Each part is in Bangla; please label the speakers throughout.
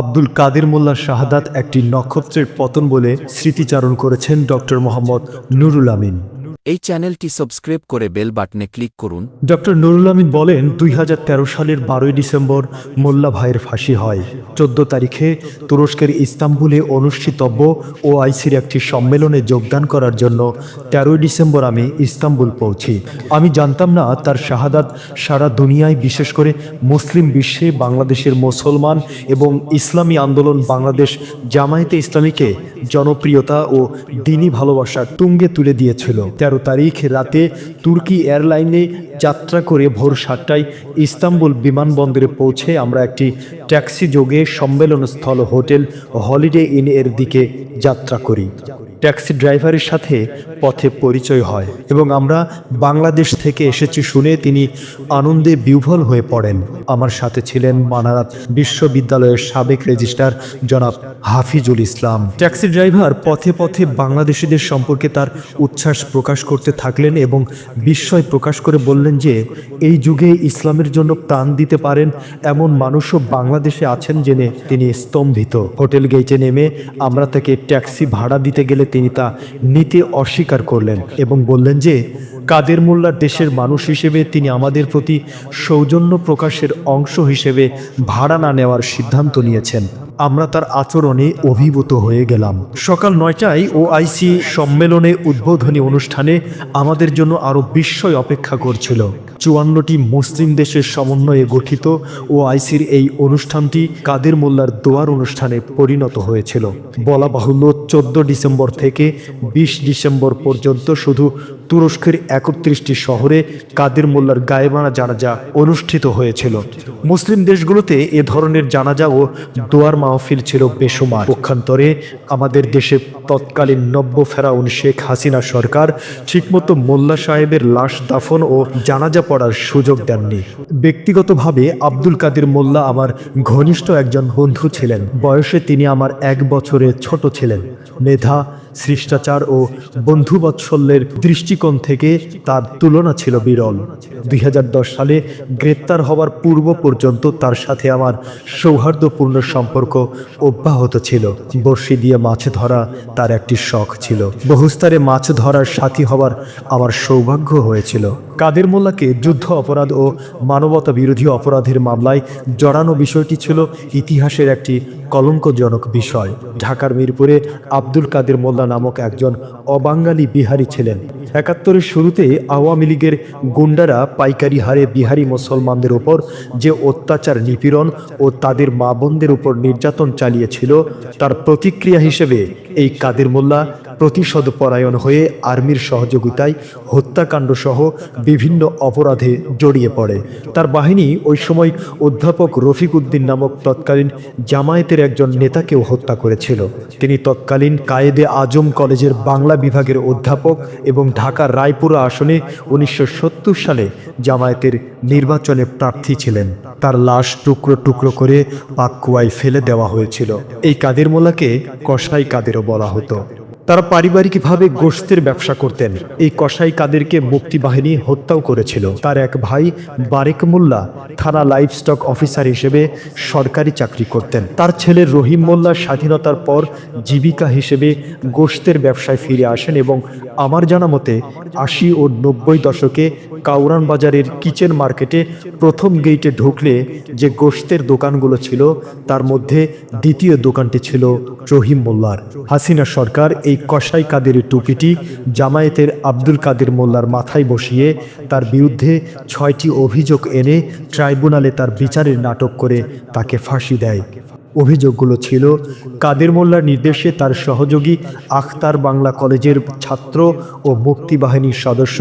Speaker 1: আব্দুল কাদের মোল্লা শাহাদাত একটি নক্ষত্রের পতন বলে স্মৃতিচারণ করেছেন ডক্টর মোহাম্মদ নুরুল আমিন।
Speaker 2: এই চ্যানেলটি সাবস্ক্রাইব করে বেল বাটনে ক্লিক করুন।
Speaker 1: ডক্টর নুরুল আমিন বলেন, দুই হাজার তেরো সালের বারোই ডিসেম্বর মোল্লা ভাইয়ের ফাঁসি হয়। চোদ্দ তারিখে তুরস্কের ইস্তাম্বুলে অনুষ্ঠিতব্য আইসির একটি সম্মেলনে যোগদান করার জন্য তেরোই ডিসেম্বর আমি ইস্তাম্বুল পৌঁছি। আমি জানতাম না তার শাহাদাত সারা দুনিয়ায়, বিশেষ করে মুসলিম বিশ্বে বাংলাদেশের মুসলমান এবং ইসলামী আন্দোলন, বাংলাদেশ জামায়াতে ইসলামীকে জনপ্রিয়তা ও দিনী ভালোবাসার তুঙ্গে তুলে দিয়েছিল। তেরো তারিখ রাতে তুর্কি এয়ারলাইনে যাত্রা করে ভোর সাতটায় ইস্তাম্বুল বিমানবন্দরে পৌঁছে আমরা একটি ট্যাক্সি যোগে সম্মেলনস্থল হোটেল হলিডে ইন এর দিকে যাত্রা করি। ট্যাক্সি ড্রাইভারের সাথে পথে পরিচয় হয় এবং আমরা বাংলাদেশ থেকে এসেছি শুনে তিনি আনন্দে বিহ্বল হয়ে পড়েন। আমার সাথে ছিলেন মানারাত বিশ্ববিদ্যালয়ের সাবেক রেজিস্ট্রার জনাব হাফিজুল ইসলাম। ট্যাক্সি ড্রাইভার পথে পথে বাংলাদেশিদের সম্পর্কে তার উচ্ছ্বাস প্রকাশ করতে থাকলেন এবং বিস্ময় প্রকাশ করে বললেন যে, এই যুগে ইসলামের জন্য প্রাণ দিতে পারেন এমন মানুষও বাংলাদেশে আছেন জেনে তিনি স্তম্ভিত। হোটেল গেটে নেমে আমরা তাকে ট্যাক্সি ভাড়া দিতে গেলে তিনি তা নিতে অস্বীকার করলেন এবং বললেন যে কাদের মোল্লার দেশের মানুষ হিসেবে তিনি আমাদের প্রতি সৌজন্য প্রকাশের অংশ হিসেবে ভাড়া না নেওয়ার সিদ্ধান্ত নিয়েছেন। আমরা তার আচরণে অভিভূত হয়ে গেলাম। সকাল নয়টায় ও আইসি সম্মেলনে উদ্বোধনী অনুষ্ঠানে আমাদের জন্য আরও বিস্ময় অপেক্ষা করছিল। চুয়ান্নটি মুসলিম দেশের সমন্বয়ে গঠিত ও আইসির এই অনুষ্ঠানটি কাদের মোল্লার দোয়ার অনুষ্ঠানে পরিণত হয়েছিল। বলা বাহুল্য, চোদ্দ ডিসেম্বর থেকে বিশ ডিসেম্বর পর্যন্ত শুধু তুরস্কের একত্রিশটি শহরে কাদের মোল্লার গায়েবানা জানাজা অনুষ্ঠিত হয়েছিল। মুসলিম দেশগুলোতে এ ধরনের জানাজা ও দোয়ার মাহফিল ছিল বেসুমার পক্ষান্তরে আমাদের দেশে তৎকালীন নব্য ফেরাউন শেখ হাসিনা সরকার ঠিকমতো মোল্লা সাহেবের লাশ দাফন ও জানাজা পড়ার সুযোগ দেননি। ব্যক্তিগতভাবে আব্দুল কাদের মোল্লা আমার ঘনিষ্ঠ একজন বন্ধু ছিলেন। বয়সে তিনি আমার এক বছরের ছোট ছিলেন। মেধা শিষ্টাচার ও বন্ধুবৎসল্যের দৃষ্টিকোণ থেকে তার তুলনা ছিল বিরল। দুই হাজার দশ সালে গ্রেপ্তার হওয়ার পূর্ব পর্যন্ত তার সাথে আমার সৌহার্দ্যপূর্ণ সম্পর্ক অব্যাহত ছিল। বর্ষি দিয়ে মাছ ধরা তার একটি শখ ছিল। বহুস্তরে মাছ ধরার সাথী হওয়ার আমার সৌভাগ্য হয়েছিল। কাদের মোল্লাকে যুদ্ধ অপরাধ ও মানবতা বিরোধী অপরাধের মামলায় জড়ানো বিষয়টি ছিল ইতিহাসের একটি কলঙ্কজনক বিষয়। ঢাকার মিরপুরে আব্দুল কাদের মোল্লা নামক একজন অবাঙ্গালি বিহারি ছিলেন। একাত্তরের শুরুতে আওয়ামী লীগের গুন্ডারা পাইকারি হারে বিহারি মুসলমানদের ওপর যে অত্যাচার, নিপীড়ন ও তাদের মা বোনদের উপর নির্যাতন চালিয়েছিল, তার প্রতিক্রিয়া হিসেবে এই কাদের মোল্লা প্রতিশোধ পরায়ণ হয়ে আর্মির সহযোগিতায় হত্যাকাণ্ড সহ বিভিন্ন অপরাধে জড়িয়ে পড়ে। তার বাহিনী ওই সময় অধ্যাপক রফিক উদ্দিন নামক তৎকালীন জামায়াতের একজন নেতাকেও হত্যা করেছিল। তিনি তৎকালীন কায়েদে আজম কলেজের বাংলা বিভাগের অধ্যাপক এবং ঢাকার রায়পুরা আসনে উনিশশো সত্তর সালে জামায়াতের নির্বাচনে প্রার্থী ছিলেন। তার লাশ টুকরো টুকরো করে পাকুয়ায় ফেলে দেওয়া হয়েছিল। এই কাদের মোল্লাকে কসাই কাদেরও বলা হতো। তারা পারিবারিকভাবে গোশতের ব্যবসা করতেন। এই কসাই কাদেরকে মুক্তি বাহিনী হত্যাও করেছিল। তার এক ভাই বারেক মোল্লা থানা লাইফ স্টক অফিসার হিসেবে সরকারি চাকরি করতেন। তার ছেলে রহিম মোল্লা স্বাধীনতার পর জীবিকা হিসেবে গোশতের ব্যবসায় ফিরে আসেন এবং আমার জানা মতে আশি ও নব্বই দশকে কাউরান বাজারের কিচেন মার্কেটে প্রথম গেইটে ঢুকলে যে গোশতের দোকানগুলো ছিল, তার মধ্যে দ্বিতীয় দোকানটি ছিল রহিম মোল্লার। হাসিনা সরকার এই কসাই কাদের টুপিটি জামায়াতের আব্দুল কাদের মোল্লার মাথায় বসিয়ে তার বিরুদ্ধে ছয়টি অভিযোগ এনে ট্রাইব্যুনালে তার বিচারের নাটক করে তাকে ফাঁসি দেয়। অভিযোগগুলো ছিল। কাদের মোল্লার নির্দেশে তার সহযোগী আখতার বাংলা কলেজের ছাত্র ও মুক্তি বাহিনীর সদস্য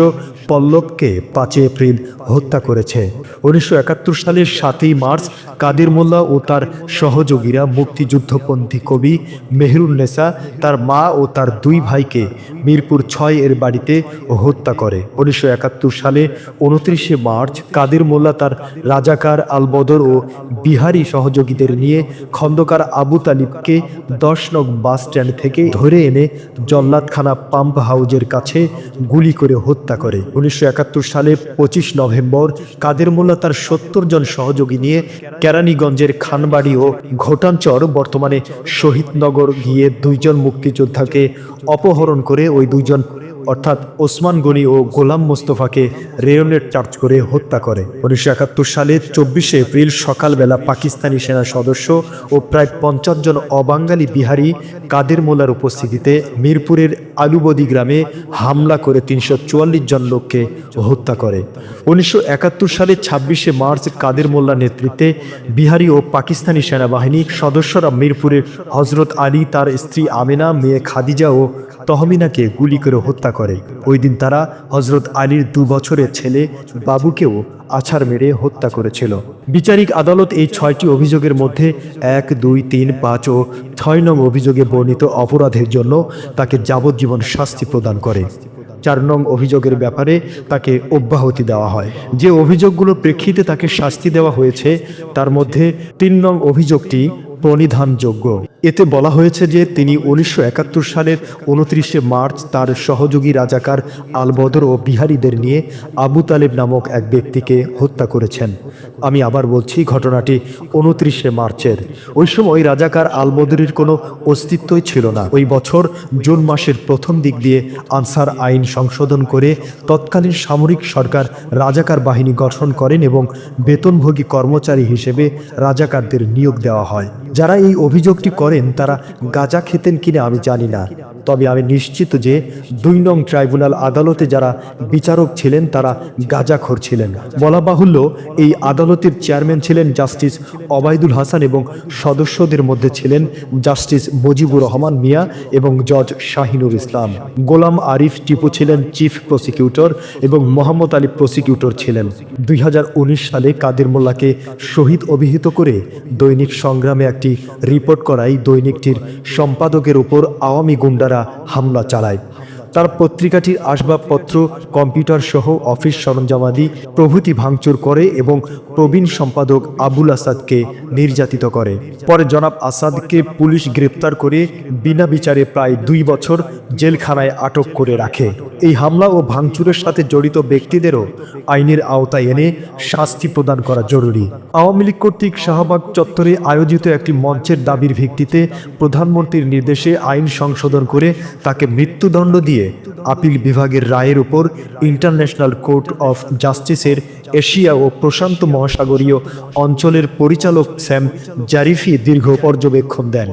Speaker 1: পল্লবকে পাঁচই এপ্রিল হত্যা করেছে। উনিশশো একাত্তর সালের সাতই মার্চ কাদের মোল্লা ও তার সহযোগীরা মুক্তিযুদ্ধপন্থী কবি মেহরুন্নেসা তার মা ও তার দুই ভাইকে মিরপুর ছয় এর বাড়িতে হত্যা করে। উনিশশো একাত্তর সালে উনত্রিশে মার্চ কাদের মোল্লা তার রাজাকার আলবদর ও বিহারি সহযোগীদের নিয়ে খন্দকার আবু তালিবকে দশ নগ বাস স্ট্যান্ড থেকে ধরে এনে জল্লাদখানা পাম্প হাউজের কাছে গুলি করে হত্যা করে। উনিশশো একাত্তর সালে পঁচিশ নভেম্বর কাদের মোল্লা তার সত্তর জন সহযোগী নিয়ে কেরানীগঞ্জের খানবাড়ি ও ঘোটাঞ্চর বর্তমানে শহীদনগর গিয়ে দুইজন মুক্তিযোদ্ধাকে অপহরণ করে ওই দুইজন অর্থাৎ ওসমান গনি ও গোলাম মোস্তফাকে রেয়নেট চার্জ করে হত্যা করে। উনিশশো একাত্তর সালে চব্বিশে এপ্রিল সকালবেলা পাকিস্তানি সেনা সদস্য ও প্রায় পঞ্চাশ জন অবাঙ্গালি বিহারি কাদের মোল্লার উপস্থিতিতে মিরপুরের আলুবদি গ্রামে হামলা করে তিনশো চুয়াল্লিশ জন লোককে হত্যা করে। উনিশশো একাত্তর সালে ছাব্বিশে মার্চ কাদের মোল্লার নেতৃত্বে বিহারি ও পাকিস্তানি সেনাবাহিনী সদস্যরা মিরপুরের হজরত আলী, তার স্ত্রী আমেনা, মেয়ে খাদিজা ও তহমিনাকে গুলি করে হত্যা করে। ওই দিন তারা হজরত আলীর দু বছরের ছেলে বাবুকেও আছাড় মেরে হত্যা করেছিল। বিচারিক আদালত এই ছয়টি অভিযোগের মধ্যে এক, দুই, তিন, পাঁচ ও ছয় নং অভিযোগে বর্ণিত অপরাধের জন্য তাকে যাবজ্জীবন শাস্তি প্রদান করে। চার নং অভিযোগের ব্যাপারে তাকে অব্যাহতি দেওয়া হয়। যে অভিযোগগুলোর প্রেক্ষিতে তাকে শাস্তি দেওয়া হয়েছে, তার মধ্যে তিন নং অভিযোগটি প্রণিধানযোগ্য। এতে বলা হয়েছে যে তিনি উনিশশো একাত্তর সালের উনত্রিশে মার্চ তার সহযোগী রাজাকার আলবদর ও বিহারীদের নিয়ে আবু তালেব নামক এক ব্যক্তিকে হত্যা করেছেন। আমি আবার বলছি, ঘটনাটি উনত্রিশে মার্চের। ওই সময় রাজাকার আলবদরের কোনো অস্তিত্বই ছিল না। ওই বছর জুন মাসের প্রথম দিক দিয়ে আনসার আইন সংশোধন করে তৎকালীন সামরিক সরকার রাজাকার বাহিনী গঠন করেন এবং বেতনভোগী কর্মচারী হিসেবে রাজাকারদের নিয়োগ দেওয়া হয়। যারা এই অভিযোগটি করেন তারা গাঁজা খেতেন কিনা আমি জানি না। তবে আমি নিশ্চিত যে দুই নং ট্রাইব্যুনাল আদালতে যারা বিচারক ছিলেন, তারা গাঁজাখোর ছিলেন। বলা বাহুল্য, এই আদালতের চেয়ারম্যান ছিলেন জাস্টিস অবায়দুল হাসান এবং সদস্যদের মধ্যে ছিলেন জাস্টিস মুজিবুর রহমান মিয়া এবং জজ শাহিনুর ইসলাম। গোলাম আরিফ টিপু ছিলেন চিফ প্রসিকিউটর এবং মোহাম্মদ আলী প্রসিকিউটর ছিলেন। দুই হাজার উনিশ সালে কাদের মোল্লাকে শহীদ অভিহিত করে দৈনিক সংগ্রামে একটি রিপোর্ট করায় দৈনিকটির সম্পাদকের উপর আওয়ামী গুন্ডারা হামলা চালায়। তার পত্রিকাটির আসবাবপত্র, কম্পিউটার সহ অফিস সরঞ্জামাদি প্রভৃতি ভাঙচুর করে এবং প্রবীণ সম্পাদক আবুল আসাদকে নির্যাতিত করে। পরে জনাব আসাদকে পুলিশ গ্রেপ্তার করে বিনা বিচারে প্রায় দুই বছর জেলখানায় আটক করে রাখে। এই হামলা ও ভাঙচুরের সাথে জড়িত ব্যক্তিদেরও আইনের আওতায় এনে শাস্তি প্রদান করা জরুরি। আওয়ামী লীগ কর্তৃক শাহবাগ চত্বরে আয়োজিত একটি মঞ্চের দাবির ভিত্তিতে প্রধানমন্ত্রীর নির্দেশে আইন সংশোধন করে তাকে মৃত্যুদণ্ড দিয়ে আপিল বিভাগের রায়ের উপর ইন্টারন্যাশনাল কোর্ট অফ জাস্টিসের এশিয়া ও প্রশান্ত মহাসাগরীয় অঞ্চলের পরিচালক স্যাম জারিফি দীর্ঘ পর্যবেক্ষণ দেন।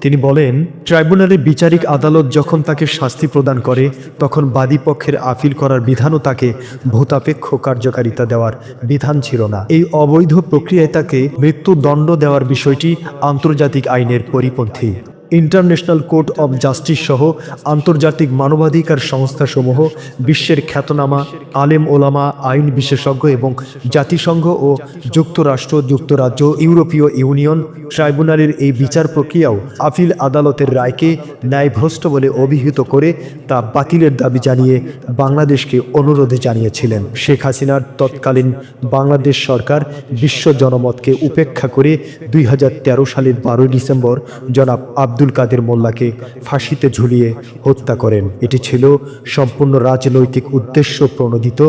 Speaker 1: তিনি বলেন, ট্রাইব্যুনালের বিচারিক আদালত যখন তাকে শাস্তি প্রদান করে, তখন বাদী পক্ষের আপিল করার বিধানও তাকে ভূতাপেক্ষ কার্যকারিতা দেওয়ার বিধান ছিল না। এই অবৈধ প্রক্রিয়ায় তাকে মৃত্যুদণ্ড দেওয়ার বিষয়টি আন্তর্জাতিক আইনের পরিপন্থী। ইন্টারন্যাশনাল কোর্ট অব জাস্টিস সহ আন্তর্জাতিক মানবাধিকার সংস্থাসমূহ, বিশ্বের খ্যাতনামা, আলেম ওলামা, আইন বিশেষজ্ঞ এবং জাতিসংঘ ও যুক্তরাষ্ট্র, যুক্তরাজ্য, ইউরোপীয় ইউনিয়ন ট্রাইব্যুনালের এই বিচার প্রক্রিয়াও আপিল আদালতের রায়কে ন্যায়ভ্রষ্ট বলে অভিহিত করে তা বাতিলের দাবি জানিয়ে বাংলাদেশকে অনুরোধে জানিয়েছিলেন। শেখ হাসিনার তৎকালীন বাংলাদেশ সরকার বিশ্ব জনমতকে উপেক্ষা করে দুই হাজার তেরো সালের বারোই ডিসেম্বর জনাব আব্দুল কাদের মোল্লাকে ফাঁসিতে ঝুলিয়ে হত্যা করেন। এটি ছিল সম্পূর্ণ রাজনৈতিক উদ্দেশ্য প্রণোদিত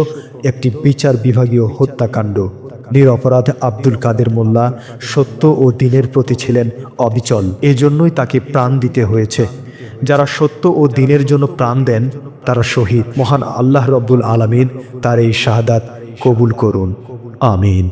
Speaker 1: একটি বিচার বিভাগীয় হত্যাকাণ্ড। নিরপরাধ আব্দুল কাদের মোল্লা সত্য ও দিনের প্রতি ছিলেন অবিচল। এজন্যই তাকে প্রাণ দিতে হয়েছে। যারা সত্য ও দিনের জন্য প্রাণ দেন, তারা শহীদ। মহান আল্লাহ রব্বুল আলমিন তার এই শাহাদাত কবুল করুন। আমিন।